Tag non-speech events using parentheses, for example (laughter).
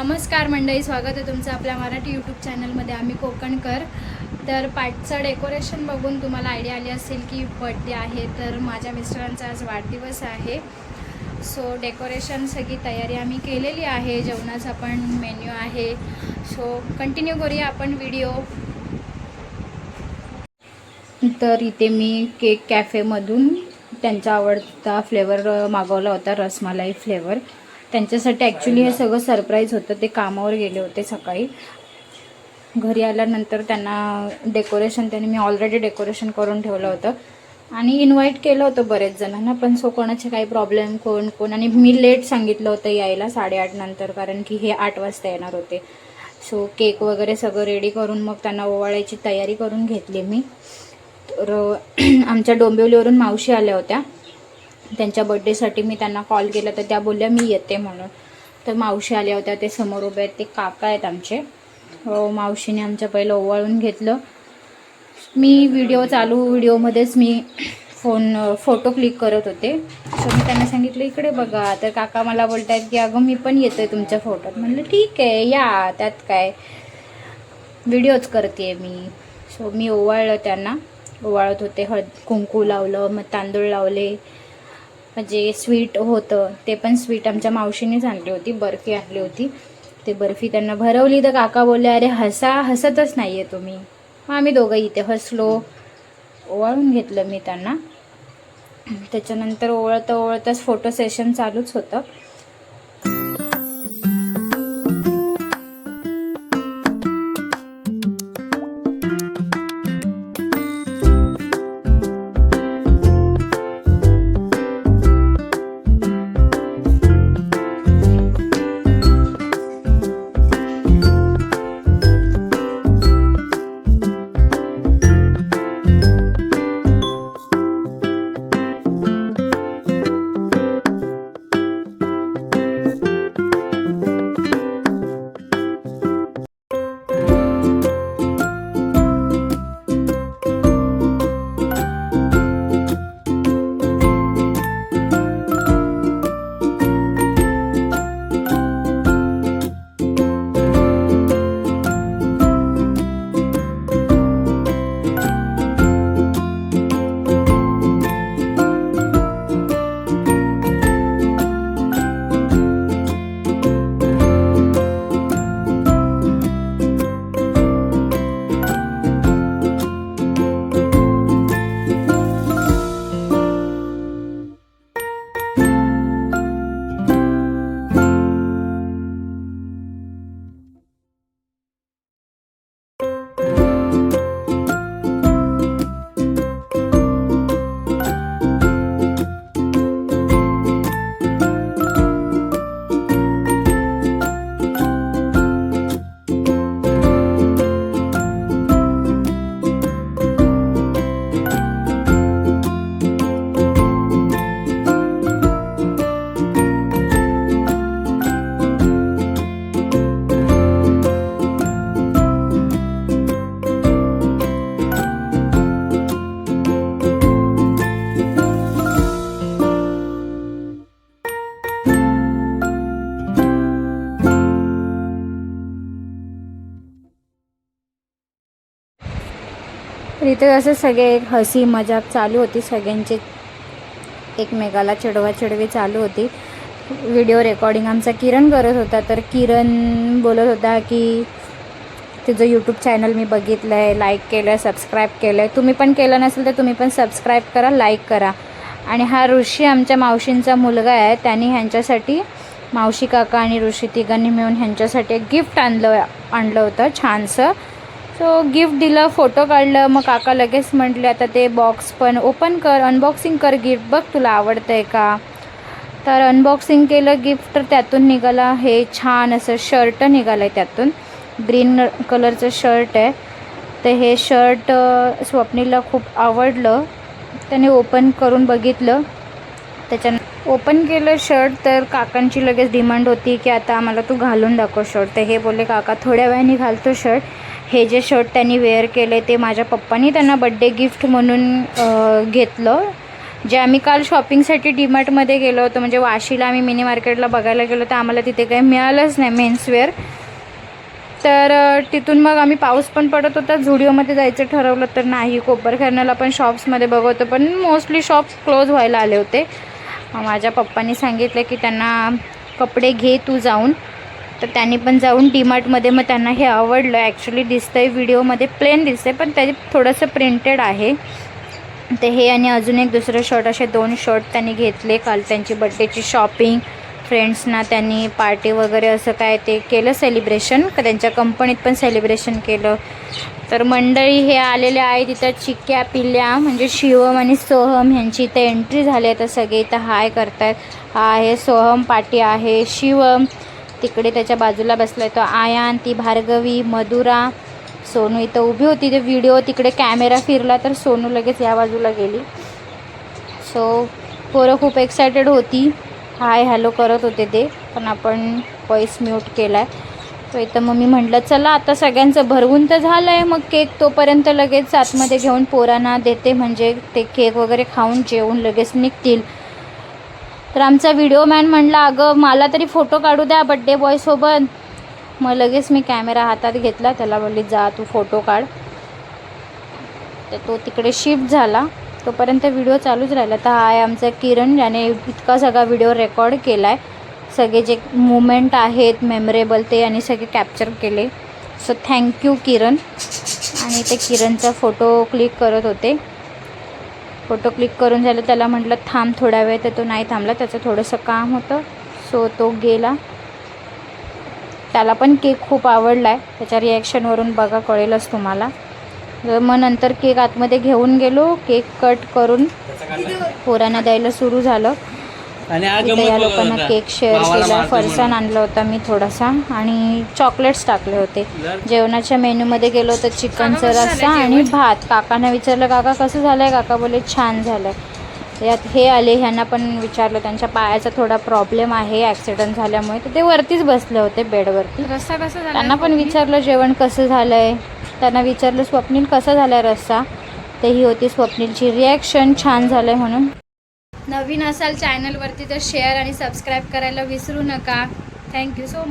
नमस्कार मंडळी स्वागत आहे तुमचं आपल्या मराठी यूट्यूब चॅनलमध्ये आम्ही कोकणकर. तर पाठचं डेकोरेशन बघून तुम्हाला आयडिया आली असेल की बड्डे आहे तर माझ्या मिस्टरांचा आज वाढदिवस आहे. सो डेकोरेशन सगळी तयारी आम्ही केलेली आहे. जेवणाचा पण मेन्यू आहे. सो कंटिन्यू करूया आपण व्हिडिओ तर इथे मी केक कॅफेमधून त्यांचा आवडता फ्लेवर मागवला होता रसमलाई फ्लेवर त्यांच्यासाठी ॲक्च्युली हे सगळं सरप्राईज होतं. ते कामावर गेले होते सकाळी. घरी आल्यानंतर त्यांना डेकोरेशन त्यांनी मी ऑलरेडी डेकोरेशन करून ठेवलं होतं. आणि इन्व्हाइट केलं होतं बरेच जणांना पण सो कोणाचे काही प्रॉब्लेम कोण कोण? आणि मी लेट सांगितलं होतं यायला साडेआठ नंतर कारण की हे आठ वाजता येणार होते. सो केक वगैरे सगळं रेडी करून मग त्यांना ओवाळायची तयारी करून घेतली मी. तर (clears throat) आमच्या डोंबिवलीवरून मावशी आल्या होत्या. त्यांच्या बड्डेसाठी मी त्यांना कॉल केला तर त्या बोलल्या मी येते म्हणून. तर मावशी आल्या होत्या ते समोर उभे आहेत ते काका आहेत आमचे. हो, मावशीने आमच्या पहिलं ओवाळून घेतलं. मी व्हिडिओ चालू व्हिडिओमध्येच मी फोन फोटो क्लिक करत होते. सो मी त्यांना सांगितलं इकडे बघा. तर काका मला बोलत आहेत की अगं मी पण येतोय तुमच्या फोटोत म्हणलं ठीक आहे या त्यात काय? व्हिडिओच करते मी. सो मी ओवाळलं त्यांना. ओवाळत होते हळद कुंकू लावलं मग तांदूळ लावले. जे स्वीट होतं ते पण स्वीट आमच्या मावशीनेच आणली होती बर्फी आणली होती. ते बर्फी त्यांना भरवली तर काका बोलले अरे हसा हसतच नाही आहे तुम्ही. मग आम्ही दोघं इथे हसलो ओवाळून घेतलं मी त्यांना. त्याच्यानंतर ओवळता ओवळताच फोटो सेशन चालूच होतं. तर इथे असं सगळे हसी मजाक चालू होती. सगळ्यांची एकमेकाला चिडवा चिडवी चालू होती. व्हिडिओ रेकॉर्डिंग आमचा किरण करत होता. तर किरण बोलत होता की तुझं यूट्यूब चॅनल मी बघितलं आहे लाईक केलं आहे सबस्क्राईब केलं आहे तुम्ही पण केलं नसेल तर तुम्ही पण सबस्क्राईब करा लाईक करा. आणि हा ऋषी आमच्या मावशींचा मुलगा आहे. त्यांनी ह्यांच्यासाठी मावशी काका आणि ऋषी तिघांनी मिळून ह्यांच्यासाठी एक गिफ्ट आणलं आणलं होतं. छानसं सो गिफ्ट दिलं फोटो काढलं मग काका लगेच म्हटले आता ते बॉक्स पण ओपन कर अनबॉक्सिंग कर गिफ्ट बघ तुला आवडतं आहे का? तर अनबॉक्सिंग केलं गिफ्ट तर त्यातून निघाला. हे छान असं शर्ट निघालं आहे त्यातून. ग्रीन कलरचं शर्ट आहे. तर हे शर्ट स्वप्नीला खूप आवडलं. त्याने ओपन करून बघितलं. त्याच्यानं ओपन केलं शर्ट तर काकांची लगेच डिमांड होती की आता आम्हाला तू घालून दाखव शर्ट. तर हे बोलले काका थोड्या वेळाने घालतो शर्ट. हे जे शर्ट त्यांनी वेअर केले ते माझ्या पप्पानी त्यांना बड्डे गिफ्ट म्हणून घेतलं. जे आम्ही काल शॉपिंगसाठी डीमार्टमध्ये गेलो होतो म्हणजे वाशीला आम्ही मिनी मार्केटला बघायला गेलो तर आम्हाला तिथे काही मिळालंच नाही मेन्सवेअर तर तिथून मग आम्ही पाऊस पण पडत होता झुडिओमध्ये जायचं ठरवलं तर नाही. कोपरखेरण्याला पण शॉप्समध्ये बघवतो पण मोस्टली शॉप्स क्लोज व्हायला आले होते. माझ्या पप्पांनी सांगितलं की त्यांना कपडे घे तू जाऊन. तर त्यांनी पण जाऊन डीमार्टमध्ये मग त्यांना हे आवडलं. ॲक्च्युली दिसतंय व्हिडिओमध्ये प्लेन दिसतंय पण त्याचे थोडंसं प्रिंटेड आहे. ते हे आणि अजून एक दुसरं शर्ट असे दोन शर्ट त्यांनी घेतले काल त्यांची बड्डेची शॉपिंग फ्रेंड्सना त्यांनी पार्टी वगैरे असं काय ते केलं सेलिब्रेशन का त्यांच्या कंपनीत पण सेलिब्रेशन केलं. तर मंडळी हे आलेले आहे तिथं चिक्क्या पिल्ल्या म्हणजे शिवम आणि सोहम ह्यांची इथं एंट्री झाली आहे. तर सगळे इथं हाय करतायत. हा आहे सोहम पाटी आहे शिवम. तिकडे त्याच्या बाजूला बसला आहे तो आयान ती भार्गवी मधुरा. सोनू इथं उभी होती. ते व्हिडिओ तिकडे कॅमेरा फिरला तर सोनू लगेच या बाजूला गेली. सो पोरं खूप एक्सायटेड होती. हाय हॅलो करत होते ते पण आपण वॉईस म्यूट केला आहे तर इथं मग मी म्हटलं चला आता सगळ्यांचं भरवून तर झालं आहे मग केक तोपर्यंत लगेच आतमध्ये घेऊन पोरांना देते म्हणजे ते केक वगैरे खाऊन जेवून लगेच निघतील. तर आमचा व्हिडिओ मॅन म्हणला अगं मला तरी फोटो काढू द्या बड्डे बॉयसोबत मग लगेच मी कॅमेरा हातात घेतला त्याला बोलली जा तू फोटो काढ. तर तो तिकडे शिफ्ट झाला. तोपर्यंत व्हिडिओ चालूच राहिला. तर हा आहे आमचा किरण याने इतका सगळा व्हिडिओ रेकॉर्ड केला आहे सगळे जे मुमेंट आहेत मेमरेबल ते आणि सगळे कॅप्चर केले. So thank you Kiran. आणि ते किरणचा फोटो क्लिक करत होते. फोटो क्लिक करून झालं त्याला म्हटलं थांब थोडा वेळ तर तो नाही थांबला त्याचं थोडंसं काम होतं. सो तो गेला. त्याला पण केक खूप आवडला आहे त्याच्या रिॲक्शनवरून बघा कळेलच तुम्हाला. तर मग नंतर केक आतमध्ये घेऊन गेलो केक कट करून पोरांना द्यायला सुरू झालं. आणि इथे या लोकांना केक शेअर केला फरसाण आणलं होता मी थोडासा आणि चॉकलेट्स टाकले होते. जेवणाच्या मेन्यूमध्ये गेलो तर चिकनचा रस्सा आणि भात. काकांना विचारलं काका कसं झालं आहे काका बोले छान झालं आहे यात हे आले ह्यांना पण विचारलं त्यांच्या पायाचा थोडा प्रॉब्लेम आहे ॲक्सिडेंट झाल्यामुळे. तर ते वरतीच बसले होते बेडवरती रस्सा कसा झाला? त्यांना पण विचारलं जेवण कसं झालं आहे त्यांना विचारलं स्वप्नील कसा झाला आहे रस्सा? तर ही होती स्वप्नीलची रिॲक्शन छान झालं आहे म्हणून. नवीन असाल चॅनलवरती तर शेअर आणि सबस्क्राईब करायला विसरू नका. Thank you so much